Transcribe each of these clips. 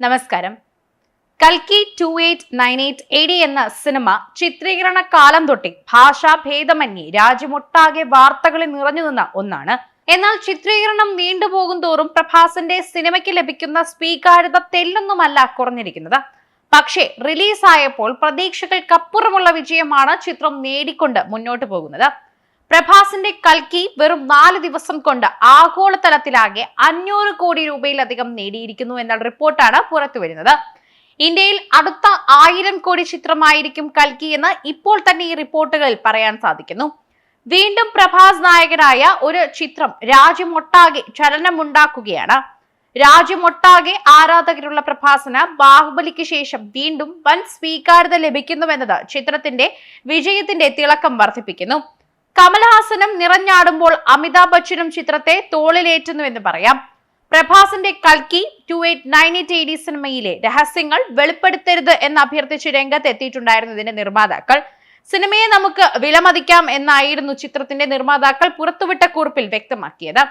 നമസ്കാരം. കൽക്കി two eight nine eight A D എന്ന സിനിമ ചിത്രീകരണ കാലം തൊട്ടേ ഭാഷാഭേദമന്യേ രാജ്യമൊട്ടാകെ വാർത്തകളിൽ നിറഞ്ഞു നിന്ന ഒന്നാണ്. എന്നാൽ ചിത്രീകരണം നീണ്ടുപോകും തോറും പ്രഭാസിന്റെ സിനിമയ്ക്ക് ലഭിക്കുന്ന സ്വീകാര്യത തെല്ലൊന്നുമല്ല കുറഞ്ഞിരിക്കുന്നത്. പക്ഷേ റിലീസായപ്പോൾ പ്രതീക്ഷകൾക്കപ്പുറമുള്ള വിജയമാണ് ചിത്രം നേടിക്കൊണ്ട് മുന്നോട്ട് പോകുന്നത്. പ്രഭാസിന്റെ കൽക്കി വെറും നാല് ദിവസം കൊണ്ട് ആഗോളതലത്തിലാകെ അഞ്ഞൂറ് കോടി രൂപയിലധികം നേടിയിരിക്കുന്നു എന്ന റിപ്പോർട്ടാണ് പുറത്തു വരുന്നത്. ഇന്ത്യയിൽ അടുത്ത ആയിരം കോടി ചിത്രമായിരിക്കും കൽക്കി എന്ന് ഇപ്പോൾ തന്നെ ഈ റിപ്പോർട്ടുകളിൽ പറയാൻ സാധിക്കുന്നു. വീണ്ടും പ്രഭാസ് നായകനായ ഒരു ചിത്രം രാജ്യമൊട്ടാകെ ചലനമുണ്ടാക്കുകയാണ്. രാജ്യമൊട്ടാകെ ആരാധകരുള്ള പ്രഭാസിന് ബാഹുബലിക്ക് ശേഷം വീണ്ടും വൻ സ്വീകാര്യത ലഭിക്കുന്നുവെന്നത് ചിത്രത്തിന്റെ വിജയത്തിന്റെ തിളക്കം വർദ്ധിപ്പിക്കുന്നു. കമൽഹാസനും നിറഞ്ഞാടുമ്പോൾ അമിതാഭ് ബച്ചനും ചിത്രത്തെ തോളിലേറ്റുന്നുവെന്ന് പറയാം. പ്രഭാസിന്റെ കൽക്കി two eight nine eight A D സിനിമയിലെ രഹസ്യങ്ങൾ വെളിപ്പെടുത്തരുത് എന്ന് അഭ്യർത്ഥിച്ച് രംഗത്ത് എത്തിയിട്ടുണ്ടായിരുന്നു ഇതിന്റെ നിർമ്മാതാക്കൾ. സിനിമയെ നമുക്ക് വിലമതിക്കാം എന്നായിരുന്നു ചിത്രത്തിന്റെ നിർമ്മാതാക്കൾ പുറത്തുവിട്ട കുറിപ്പിൽ വ്യക്തമാക്കിയത്.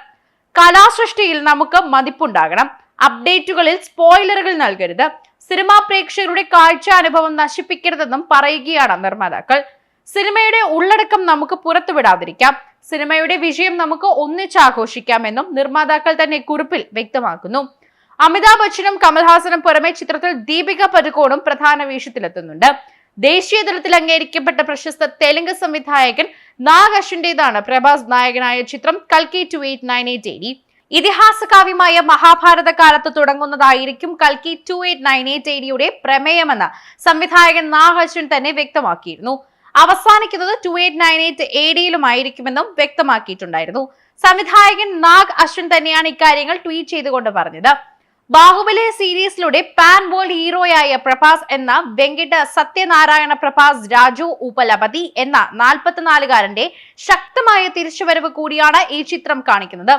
കലാസൃഷ്ടിയിൽ നമുക്ക് മതിപ്പുണ്ടാകണം. അപ്ഡേറ്റുകളിൽ സ്പോയിലറുകൾ നൽകരുത്. സിനിമാ പ്രേക്ഷകരുടെ കാഴ്ച അനുഭവം നശിപ്പിക്കരുതെന്നും പറയുകയാണ് നിർമ്മാതാക്കൾ. സിനിമയുടെ ഉള്ളടക്കം നമുക്ക് പുറത്തുവിടാതിരിക്കാം. സിനിമയുടെ വിജയം നമുക്ക് ഒന്നിച്ചാഘോഷിക്കാമെന്നും നിർമ്മാതാക്കൾ തന്നെ കുറിപ്പിൽ വ്യക്തമാക്കുന്നു. അമിതാഭ് ബച്ചനും കമൽഹാസനും പുറമെ ചിത്രത്തിൽ ദീപിക പരുക്കോണും പ്രധാന വേഷത്തിലെത്തുന്നുണ്ട്. ദേശീയ തലത്തിൽ അംഗീകരിക്കപ്പെട്ട പ്രശസ്ത തെലുങ്ക് സംവിധായകൻ നാഗ് അശ്വിന്റേതാണ് പ്രഭാസ് നായകനായ ചിത്രം കൽക്കി two eight nine eight eighty. ഇതിഹാസ കാവ്യമായ മഹാഭാരത കാലത്ത് തുടങ്ങുന്നതായിരിക്കും കൽക്കി ടു എയ്റ്റ് നയൻ എയ്റ്റ് എയ്റ്റിയുടെ പ്രമേയമെന്ന് സംവിധായകൻ നാഗ് അശ്വിൻ തന്നെ വ്യക്തമാക്കിയിരുന്നു. അവസാനിക്കുന്നത് two eight nine eight A ഡിയിലുമായിരിക്കുമെന്നും വ്യക്തമാക്കിയിട്ടുണ്ടായിരുന്നു. സംവിധായകൻ നാഗ് അശ്വിൻ തന്നെയാണ് ഇക്കാര്യങ്ങൾ ട്വീറ്റ് ചെയ്തുകൊണ്ട് പറഞ്ഞത്. ബാഹുബലി സീരീസിലൂടെ പാൻ വേൾഡ് ഹീറോയായ പ്രഭാസ് എന്ന വെങ്കിട്ട സത്യനാരായണ പ്രഭാസ് രാജു ഉപലപതി എന്ന നാൽപ്പത്തിനാലുകാരന്റെ ശക്തമായ തിരിച്ചുവരവ് കൂടിയാണ് ഈ ചിത്രം കാണിക്കുന്നത്.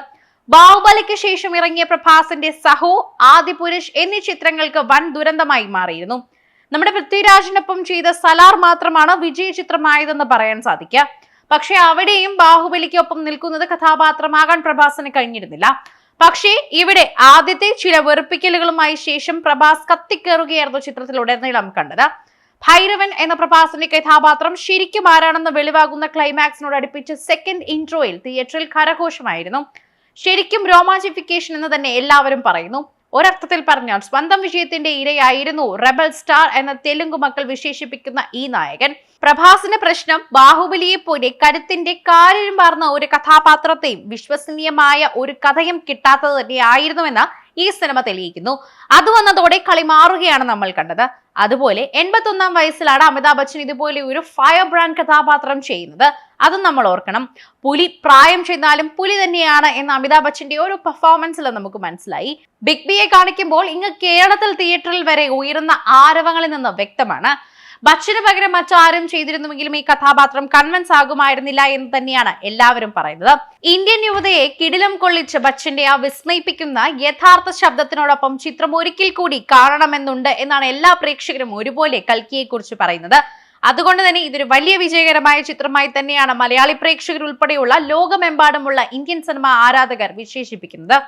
ബാഹുബലിക്ക് ശേഷം ഇറങ്ങിയ പ്രഭാസിന്റെ സഹോ ആദിപുരുഷ് എന്നീ ചിത്രങ്ങൾക്ക് വൻ ദുരന്തമായി മാറിയിരുന്നു. നമ്മുടെ പൃഥ്വിരാജിനൊപ്പം ചെയ്ത സലാർ മാത്രമാണ് വിജയ ചിത്രമായതെന്ന് പറയാൻ സാധിക്കുക. പക്ഷേ അവിടെയും ബാഹുബലിക്കൊപ്പം നിൽക്കുന്നത് കഥാപാത്രമാകാൻ പ്രഭാസിന് കഴിഞ്ഞിരുന്നില്ല. പക്ഷേ ഇവിടെ ആദ്യത്തെ ചില വെറുപ്പിക്കലുകളുമായി ശേഷം പ്രഭാസ് കത്തിക്കേറുകയായിരുന്നു ചിത്രത്തിലുടനീളം കണ്ടത്. ഭൈരവൻ എന്ന പ്രഭാസിന്റെ കഥാപാത്രം ശരിക്കും ആരാണെന്ന് വെളിവാകുന്ന ക്ലൈമാക്സിനോട് അടുപ്പിച്ച് സെക്കൻഡ് ഇൻട്രോയിൽ തിയേറ്ററിൽ കരഘോഷമായിരുന്നു. ശരിക്കും രോമാഞ്ചിഫിക്കേഷൻ എന്ന് തന്നെ എല്ലാവരും പറയുന്നു. ഒരർത്ഥത്തിൽ പറഞ്ഞാൽ സ്വന്തം വിഷയത്തിന്റെ ഇരയായിരുന്നു റെബൽ സ്റ്റാർ എന്ന തെലുങ്ക് മക്കൾ വിശേഷിപ്പിക്കുന്ന ഈ നായകൻ. പ്രഭാസിന്റെ പ്രശ്നം ബാഹുബലിയെ പോലെ കരുത്തിന്റെ കാര്യം പാർന്ന ഒരു കഥാപാത്രത്തെയും വിശ്വസനീയമായ ഒരു കഥയും കിട്ടാത്തത് തന്നെയായിരുന്നുവെന്ന് ഈ സിനിമ തെളിയിക്കുന്നു. അത് വന്നതോടെ കളി മാറുകയാണ് നമ്മൾ കണ്ടത്. അതുപോലെ എൺപത്തി ഒന്നാം വയസ്സിലാണ് അമിതാഭ് ബച്ചൻ ഇതുപോലെ ഒരു ഫയർ ബ്രാൻഡ് കഥാപാത്രം ചെയ്യുന്നത്. അതും നമ്മൾ ഓർക്കണം. പുലി പ്രായം ചെയ്താലും പുലി തന്നെയാണ് എന്ന് അമിതാഭ് ബച്ചന്റെ ഒരു പെർഫോമൻസിൽ നമുക്ക് മനസ്സിലായി. ബിഗ് ബിയെ കാണിക്കുമ്പോൾ ഇങ്ങ് കേരളത്തിൽ തിയേറ്ററിൽ വരെ ഉയരുന്ന ആരവങ്ങളിൽ നിന്ന് വ്യക്തമാണ്. ബച്ചന് പകരം മറ്റാരും ചെയ്തിരുന്നുവെങ്കിലും ഈ കഥാപാത്രം കൺവൻസ് ആകുമായിരുന്നില്ല എന്ന് തന്നെയാണ് എല്ലാവരും പറയുന്നത്. ഇന്ത്യൻ യുവതയെ കിടിലം കൊള്ളിച്ച് ബച്ചന്റെ ആ വിസ്മയിപ്പിക്കുന്ന യഥാർത്ഥ ശബ്ദത്തിനോടൊപ്പം ചിത്രം ഒരിക്കൽ കൂടി കാണണമെന്നുണ്ട് എന്നാണ് എല്ലാ പ്രേക്ഷകരും ഒരുപോലെ കൽക്കിയെ കുറിച്ച് പറയുന്നത്. അതുകൊണ്ട് തന്നെ ഇതൊരു വലിയ വിജയകരമായ ചിത്രമായി തന്നെയാണ് മലയാളി പ്രേക്ഷകർ ഉൾപ്പെടെയുള്ള ലോകമെമ്പാടുമുള്ള ഇന്ത്യൻ സിനിമ ആരാധകർ വിശേഷിപ്പിക്കുന്നത്.